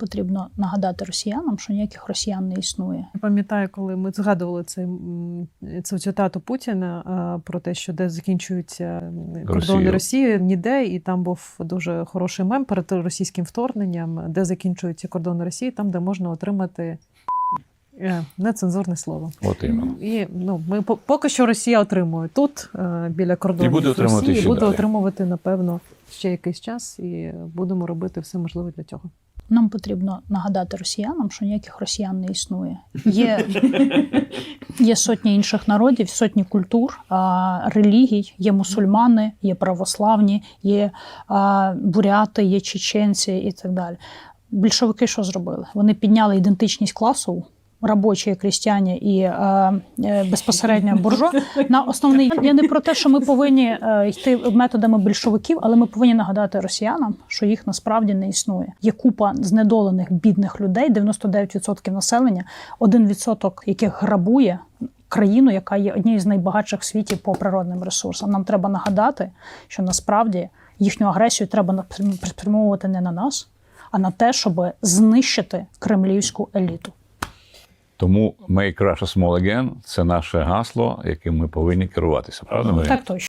потрібно нагадати росіянам, що ніяких росіян не існує. Я пам'ятаю, коли ми згадували цей, цю цитату Путіна про те, що де закінчуються кордони Росії, ніде, і там був дуже хороший мем перед російським вторгненням, де закінчуються кордони Росії, там, де можна отримати е, нецензурне слово. От іменно. І ну, ми поки що Росія отримує тут, е, біля кордону І буде отримувати Росії, і ще буде далі. отримувати, напевно, ще якийсь час, і будемо робити все можливе для цього. Нам потрібно нагадати росіянам, що ніяких росіян не існує. Є, є сотні інших народів, сотні культур, а, релігій, є мусульмани, є православні, є а, буряти, є чеченці і так далі. Більшовики що зробили? Вони підняли ідентичність класу. Робочі, крістяні і е, е, безпосередньо буржуа на основний я не про те, що ми повинні е, йти методами більшовиків, але ми повинні нагадати росіянам, що їх насправді не існує. Є купа знедолених бідних людей, 99% населення, 1% яких грабує країну, яка є однією з найбагатших в світі по природним ресурсам. Нам треба нагадати, що насправді їхню агресію треба спрямовувати не на нас, а на те, щоб знищити кремлівську еліту. Тому Make Russia Small Again – це наше гасло, яким ми повинні керуватися. Правда, Марія? Так точно.